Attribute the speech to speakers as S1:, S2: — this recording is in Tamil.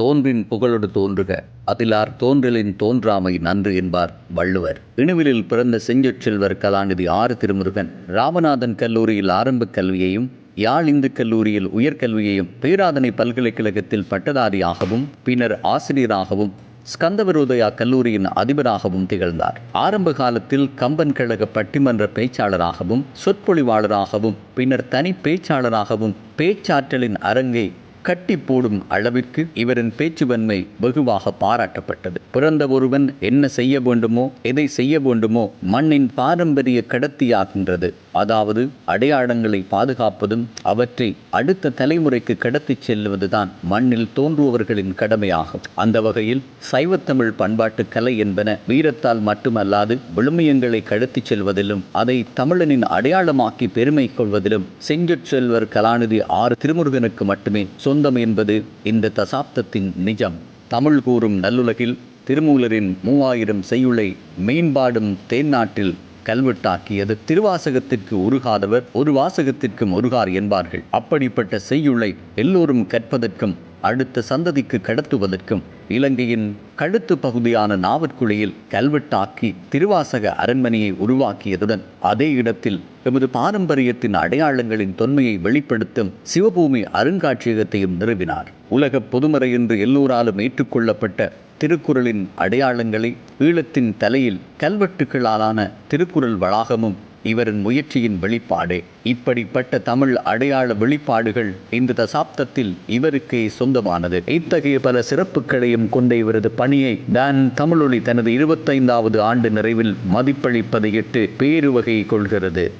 S1: தோன்றின் புகழொடு தோன்றுக. அதிலார் தோன்றலின் தோன்றாமை நன்று என்பார் வள்ளுவர். இணுவிலில் பிறந்த செஞ்சொற்செல்வர் கலாநிதி ஆறு திருமுருகன் ராமநாதன் கல்லூரியில் ஆரம்பக் கல்வியையும் யாழ் இந்து கல்லூரியில் உயர்கல்வியையும் பேராதனை பல்கலைக்கழகத்தில் பட்டதாரியாகவும் பின்னர் ஆசிரியராகவும் ஸ்கந்தவரோதயா கல்லூரியின் அதிபராகவும் திகழ்ந்தார். ஆரம்ப காலத்தில் கம்பன் கழக பட்டிமன்ற பேச்சாளராகவும் சொற்பொழிவாளராகவும் பின்னர் தனி பேச்சாளராகவும் பேச்சாற்றலின் அரங்கை கட்டி போடும் அளவிற்கு இவரின் பேச்சுவன்மை வெகுவாக பாராட்டப்பட்டது. பிறந்த ஒருவன் என்ன செய்ய வேண்டுமோ எதை செய்ய வேண்டுமோ மண்ணின் பாரம்பரிய கடத்தியாகின்றது. அதாவது அடையாளங்களை பாதுகாப்பதும் அவற்றை அடுத்த தலைமுறைக்கு கடத்தி செல்வதுதான் மண்ணில் தோன்றுபவர்களின் கடமையாகும். அந்த வகையில் சைவத்தமிழ் பண்பாட்டு கலை என்பன வீரத்தால் மட்டுமல்லாது விழுமியங்களை கடத்தி செல்வதிலும் அதை தமிழனின் அடையாளமாக்கி பெருமை கொள்வதிலும் செஞ்சொற்செல்வர் கலாநிதி ஆறு திருமுருகனுக்கு மட்டுமே சொந்தம் என்பது இந்த தசாப்தத்தின் நிஜம். தமிழ் கூறும் நல்லுலகில் திருமூலரின் மூவாயிரம் செய்யுளை மேம்பாடும் தேன்னாட்டில் கல்வெட்டாக்கியது. திருவாசகத்திற்கு உருகாதவர் ஒரு வாசகத்திற்கும் உருகார் என்பார்கள். அப்படிப்பட்ட செய்யுளை எல்லோரும் கற்பதற்கும் அடுத்த சந்ததிக்கு கடத்துவதற்கும் இலங்கையின் கழுத்து பகுதியான நாவற்குழியில் கல்வெட்டாக்கி திருவாசக அரண்மனையை உருவாக்கியதுடன் அதே இடத்தில் எமது பாரம்பரியத்தின் அடையாளங்களின் தொன்மையை வெளிப்படுத்தும் சிவபூமி அருங்காட்சியகத்தையும் நிறுவினார். உலக பொதுமறை என்று எல்லோராலும் ஏற்றுக்கொள்ளப்பட்ட திருக்குறளின் அடையாளங்களை ஈழத்தின் தலையில் கல்வெட்டுகளாலான திருக்குறள் வளாகமும் இவரின் முயற்சியின் வெளிப்பாடு. இப்படிப்பட்ட தமிழ் அடையாள வெளிப்பாடுகள் இந்த தசாப்தத்தில் இவருக்கே சொந்தமானது. இத்தகைய பல சிறப்புகளையும் கொண்ட இவரது பணியை டான் தமிழொலி தனது இருபத்தைந்தாவது ஆண்டு நிறைவில் மதிப்பளிப்பதையிட்டு பேருவகை கொள்கிறது.